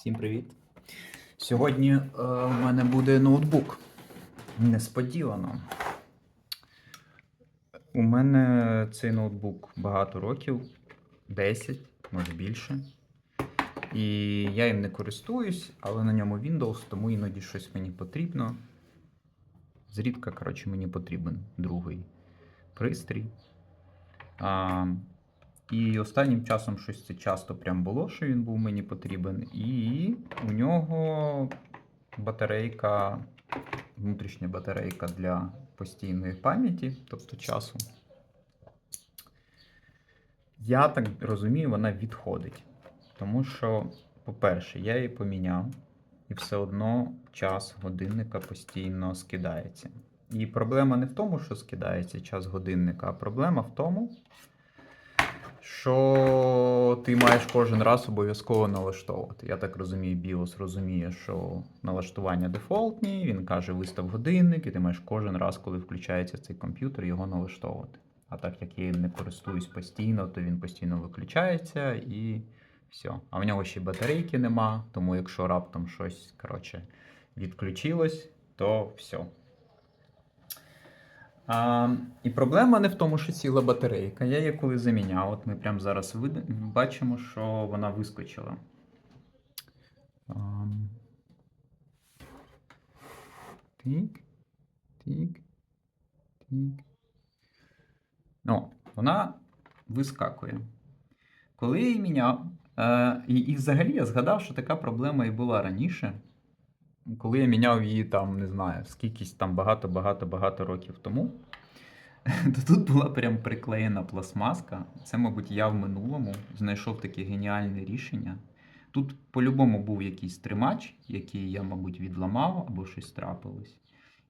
Всім привіт! Сьогодні е, у мене буде ноутбук. Несподівано. У мене цей ноутбук багато років, 10, може більше. І я їм не користуюсь, але на ньому Windows, тому іноді щось мені потрібно. Зрідка, коротше, мені потрібен другий пристрій. А, і останнім часом щось це часто прям було, що він був мені потрібен. І у нього батарейка, внутрішня батарейка для постійної пам'яті, тобто часу. Я так розумію, вона відходить. Тому що, по-перше, я її поміняв, і все одно час годинника постійно скидається. І проблема не в тому, що скидається час годинника, а проблема в тому, що ти маєш кожен раз обов'язково налаштовувати. Я так розумію, BIOS розуміє, що налаштування дефолтні, він каже, вистав годинник, і ти маєш кожен раз, коли включається цей комп'ютер, його налаштовувати. А так як я їм не користуюсь постійно, то він постійно виключається і все. А в нього ще й батарейки нема, тому якщо раптом щось коротше, відключилось, то все. А, і проблема не в тому, що ціла батарейка. Я її коли заміняв, от ми прямо зараз бачимо, що вона вискочила. Ам. Тик, тик, тик. Ну, вона вискакує. Коли я її міняв, е, і, і взагалі я згадав, що така проблема і була раніше. Коли я міняв її там, не знаю, скількись там багато-багато-багато років тому, то тут була прям приклеєна пластмаска. Це, мабуть, я в минулому знайшов таке геніальне рішення. Тут по-любому був якийсь тримач, який я, мабуть, відламав або щось трапилось.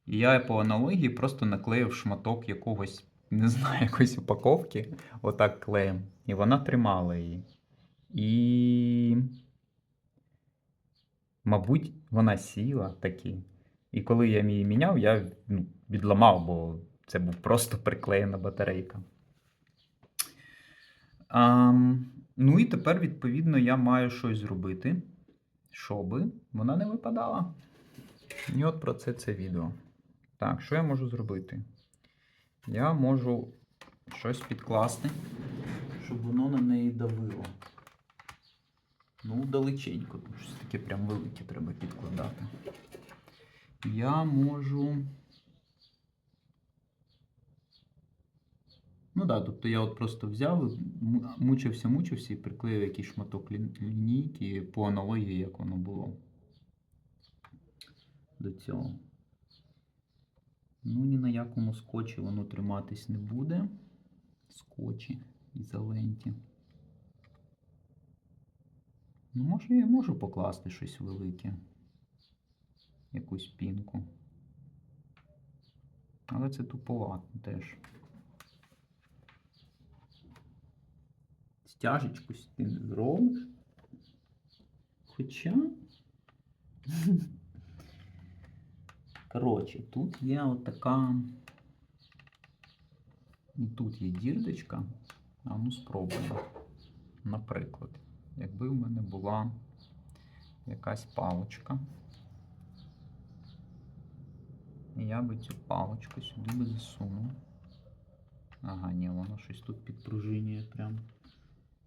І я по аналогії просто наклеїв шматок якогось, не знаю, якоїсь упаковки, отак клеєм. І вона тримала її. І. Мабуть, вона сіла таки. І коли я її міняв, я ну, відламав, бо це був просто приклеєна батарейка. А, ну і тепер, відповідно, я маю щось зробити, щоб вона не випадала. І от про це це відео. Так, що я можу зробити? Я можу щось підкласти, щоб воно на неї давило. Ну, далеченько, тому що таке прям велике треба підкладати. Я можу. Ну так, да, тобто я от просто взяв, му- мучився, мучився і приклеїв якийсь шматок лінійки по аналогії, як воно було до цього. Ну, ні на якому скотчі воно триматись не буде. Скотчі ізоленті. Ну, може, я можу покласти щось велике. Якусь пінку. Але це туповато теж. Стяжечку ти не зробиш. Хоча. Коротше, тут є отака. І тут є дірдочка. А ну спробуємо. Наприклад, якби в мене була якась паличка. І я би цю паличку сюди би засунув. Ага, ні, воно щось тут підпружинює прям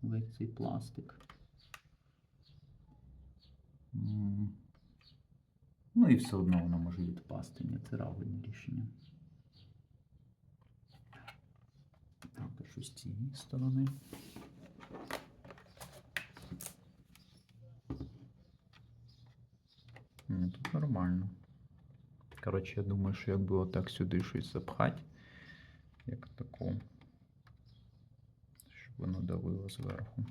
весь цей пластик. Ну і все одно воно може відпасти. Ні, це правильне рішення. Так, а що з цієї сторони? Ні, тут нормально. Коротше, я думаю, що якби отак сюди щось запхати, як таку, щоб воно давило зверху.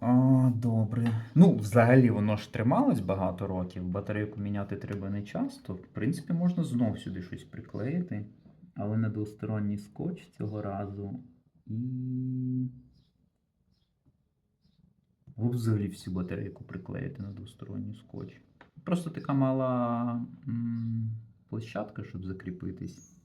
А, добре. Ну, взагалі воно ж трималось багато років. Батарейку міняти треба не часто. В принципі, можна знов сюди щось приклеїти, але на двосторонній скотч цього разу. І. Або взагалі всю батарейку приклеїти на двосторонній скотч. Просто така мала м, площадка, щоб закріпитись.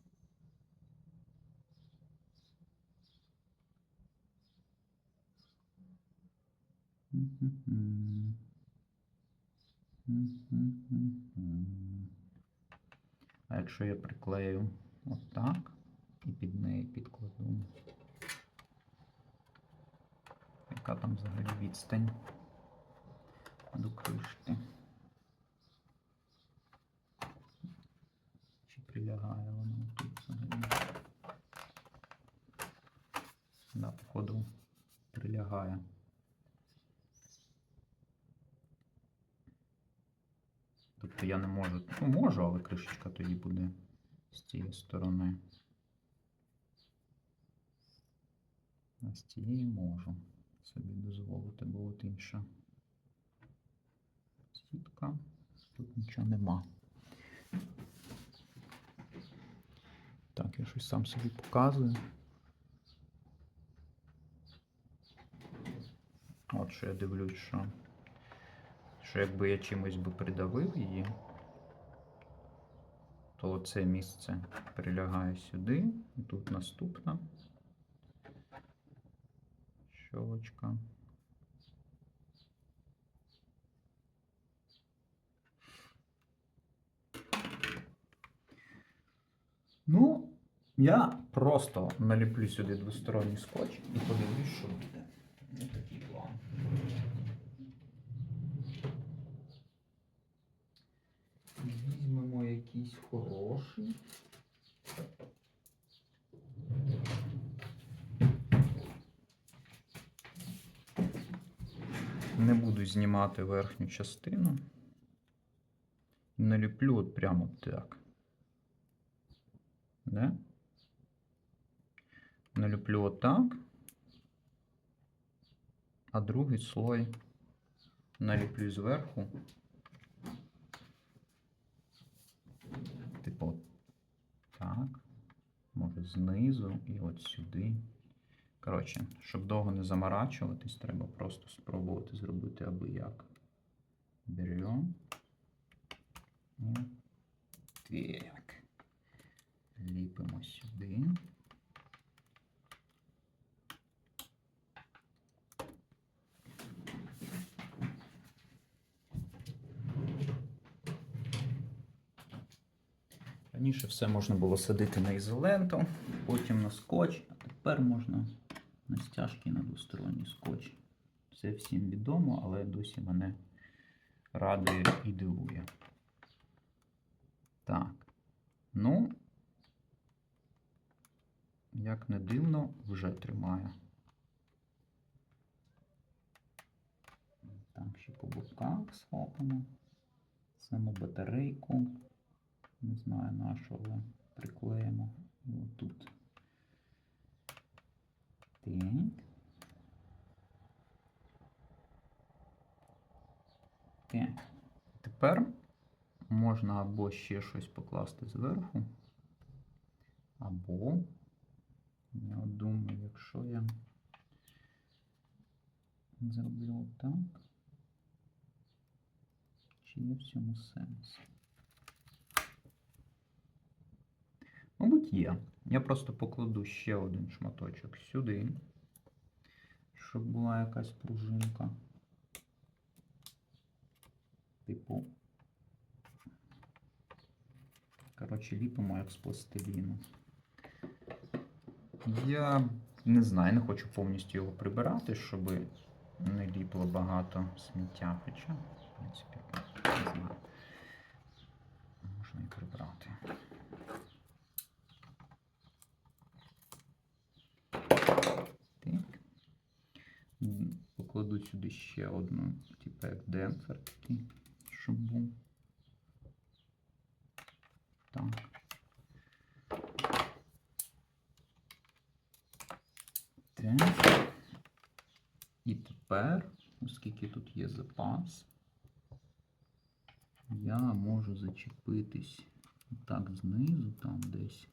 А якщо я приклею отак і під неї підкладу. Яка там взагалі відстань до кришки? Чи прилягає вона тут взагалі? Да, походу прилягає. Тобто я не можу. Ну, можу, але кришечка тоді буде з цієї сторони. А з цієї можу собі дозволити, бо от інша сітка. Тут нічого нема. Так, я щось сам собі показую. От що я дивлюсь, що, що якби я чимось би придавив її, то це місце прилягає сюди, і тут наступна щолочка. Ну, я просто наліплю сюди двосторонній скотч і подивлюсь, що буде. Ось план. Візьмемо якийсь хороший. Не буду знімати верхню частину. Наліплю от прямо так. Да? Наліплю отак. А другий слой наліплю зверху. Типу так. Може знизу і от сюди. Коротше, щоб довго не заморачуватись, треба просто спробувати зробити аби як. Берем. Так. Ліпимо сюди. Раніше все можна було садити на ізоленту, потім на скотч, а тепер можна на стяжки на двосторонній скотч. Це всім відомо, але досі мене радує і дивує. Так. Ну, як не дивно, вже тримає. Так, ще по боках схопимо. Саму батарейку. Не знаю на що, але приклеїмо отут. Так. Так. Тепер можна або ще щось покласти зверху, або, я думаю, якщо я зроблю так, чи є в цьому сенс? Мабуть, є. Я просто покладу ще один шматочок сюди, щоб була якась пружинка. Типу. Коротше, ліпимо як з пластиліну. Я не знаю, не хочу повністю його прибирати, щоб не ліпло багато сміття. Хоча, в принципі, не знаю. Можна і прибрати. Так. М, Покладу сюди ще одну, типу як демпфер такий, щоб був. Так. Так. І тепер, оскільки тут є запас, я можу зачепитись так знизу, там десь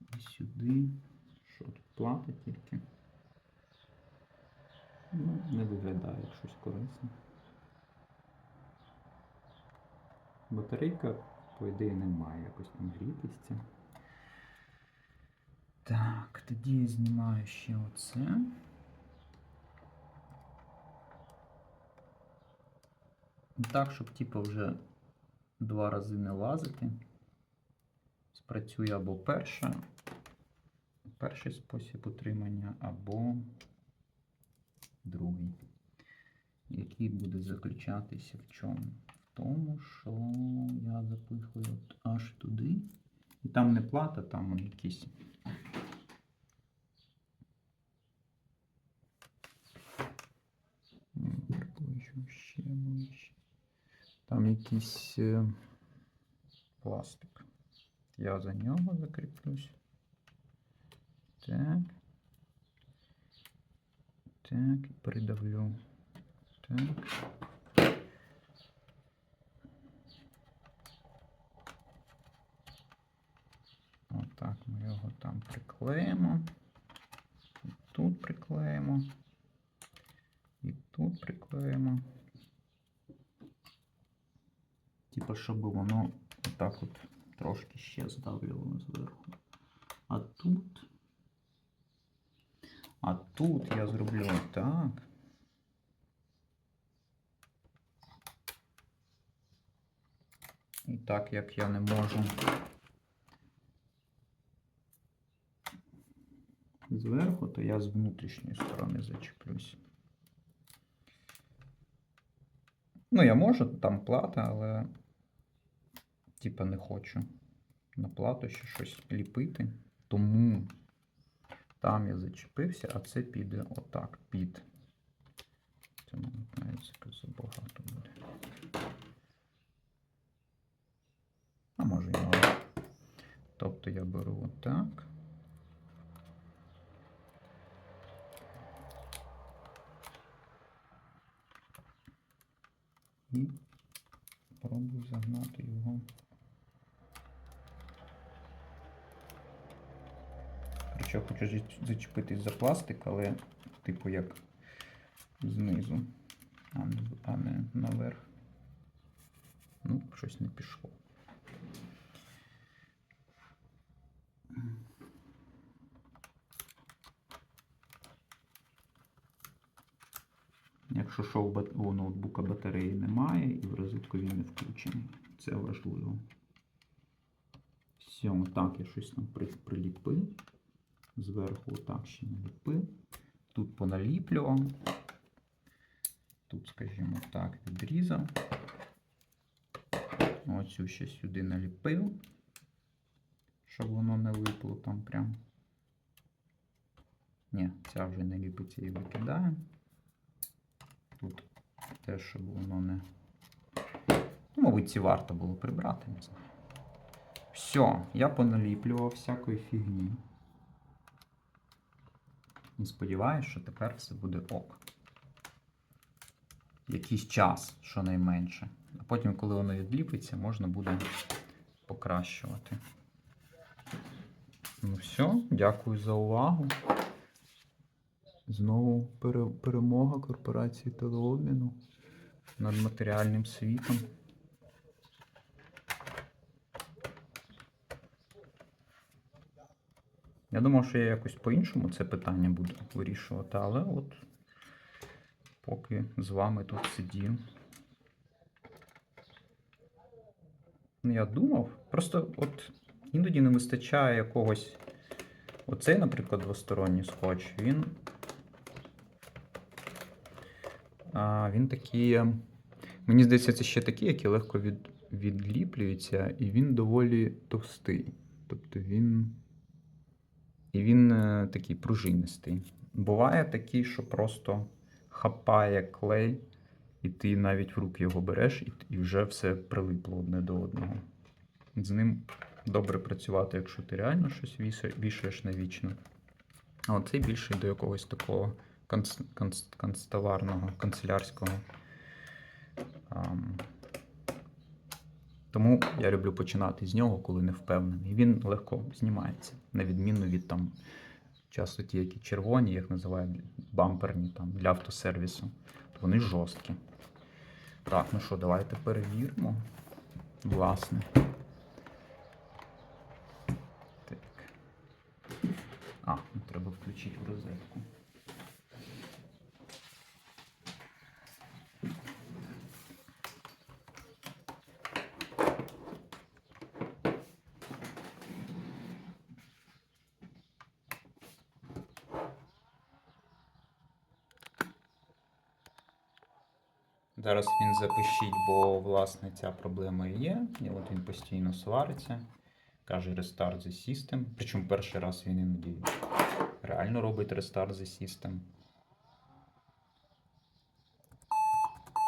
і сюди. Що тут плата тільки? Не виглядає щось корисне. Батарейка, по ідеї, не має якось там грітися. Так, тоді я знімаю ще оце. Так, щоб типу вже два рази не лазити. Спрацює або перша, перший спосіб утримання, або другий. Який буде заключатися в чому? В тому, що я запихую от аж туди. І там не плата, там якісь. Там якийсь е, пластик. Я за нього закріплюсь. Так. Так, придавлю. Так. Отак ми його там приклеїмо. І тут приклеїмо. І тут приклеїмо. Типа, щоб воно отак от трошки ще здавлювало зверху. А тут. А тут я зроблю так. І так як я не можу зверху, то я з внутрішньої сторони зачеплюсь. Ну, я можу, там плата, але типа не хочу на плату ще щось ліпити. Тому там я зачепився, а це піде отак під. Це мабуть навіть забагато буде. А може і мало. Тобто я беру отак. І пробую загнати його. Короче, я хочу зачепитись за пластик, але типу як знизу, а не, наверх. Ну, щось не пішло. Якщо що у ноутбука батареї немає і в розетку він не включений. Це важливо. Все, так я щось там при- приліпив. Зверху так ще наліпив. Тут поналіплював. Тут, скажімо так, відрізав. Оцю ще сюди наліпив, щоб воно не випло там прям. Ні, ця вже не ліпиться і викидає. Тут теж, щоб воно не. Ну, мабуть, ці варто було прибрати. Все, я поналіплював всякої фігні. І сподіваюся, що тепер все буде ок. Якийсь час, щонайменше. А потім, коли воно відліпиться, можна буде покращувати. Ну все, дякую за увагу. Знову пере- перемога корпорації телеобміну над матеріальним світом. Я думав, що я якось по-іншому це питання буду вирішувати, але от поки з вами тут сидів. Я думав, просто от іноді не вистачає якогось. Оцей, наприклад, двосторонній скотч, він. А, він такий. Мені здається, це ще такий, який легко від, відліплюється, і він доволі товстий. Тобто він. І він е, такий пружинистий. Буває такий, що просто хапає клей, і ти навіть в руки його береш, і, вже все прилипло одне до одного. З ним добре працювати, якщо ти реально щось вішаєш навічно. А оцей більше до якогось такого канц, канц, канцтоварного, канцелярського. Ам, тому я люблю починати з нього, коли не впевнений. Він легко знімається, на відміну від там часто ті, які червоні, їх називають бамперні там, для автосервісу. То вони жорсткі. Так, ну що, давайте перевіримо. Власне. Так. А, ну, треба включити розетку. Зараз він запишіть, бо власне ця проблема є. І от він постійно свариться. Каже Restart the System. Причому перший раз він іноді реально робить Restart the System.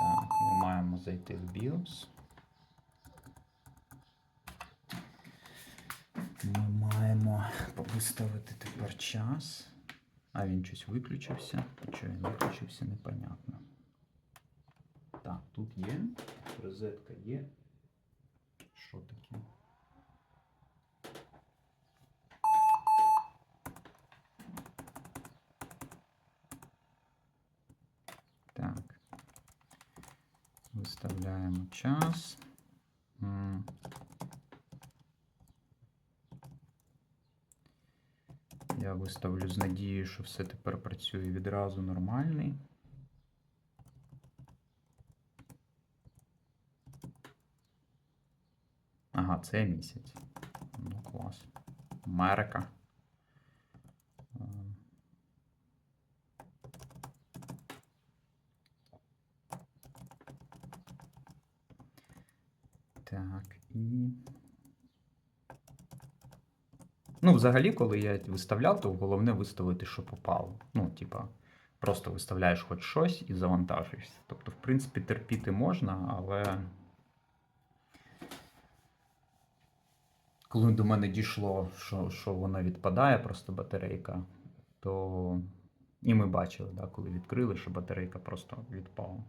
Так, ми маємо зайти в BIOS. Ми маємо виставити тепер час. А він щось виключився. Чого він виключився, непонятно. Так, тут є. Розетка є. Що таке? Так. Виставляємо час. Я виставлю з надією, що все тепер працює відразу нормальний. Ага, це місяць. Ну, клас. Америка. Так, і. Ну, взагалі, коли я виставляв, то головне виставити, що попало. Ну, типа, просто виставляєш хоч щось і завантажуєшся. Тобто, в принципі, терпіти можна, але. Коли до мене дійшло, що, що вона відпадає, просто батарейка, то. І ми бачили, да, коли відкрили, що батарейка просто відпала.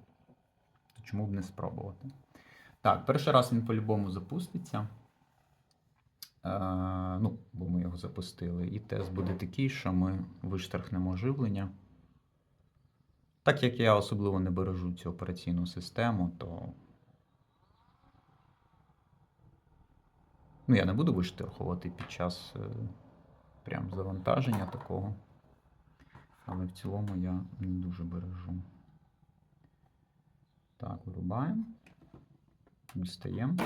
То чому б не спробувати? Так, перший раз він по-любому запуститься. Е, ну, бо ми його запустили. І тест буде такий, що ми виштрахнемо живлення. Так як я особливо не бережу цю операційну систему, то. Ну, я не буду виштовхувати під час е, прям завантаження такого. Але в цілому я не дуже бережу. Так, вирубаємо. Дістаємо.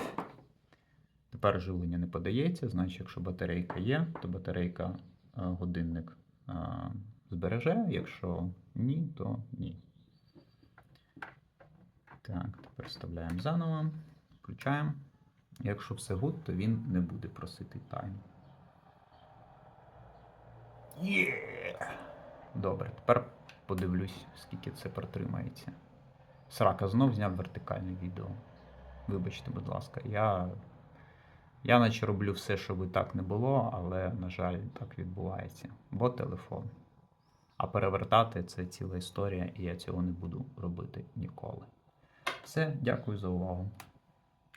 Тепер живлення не подається, значить, якщо батарейка є, то батарейка е, годинник е, збереже, якщо ні, то ні. Так, тепер вставляємо заново, включаємо. Якщо все гуд, то він не буде просити тайм. Є! Добре, тепер подивлюсь, скільки це протримається. Срака знов зняв вертикальне відео. Вибачте, будь ласка, я. Я наче роблю все, щоб і так не було, але, на жаль, так відбувається. Бо телефон. А перевертати це ціла історія, і я цього не буду робити ніколи. Все, дякую за увагу.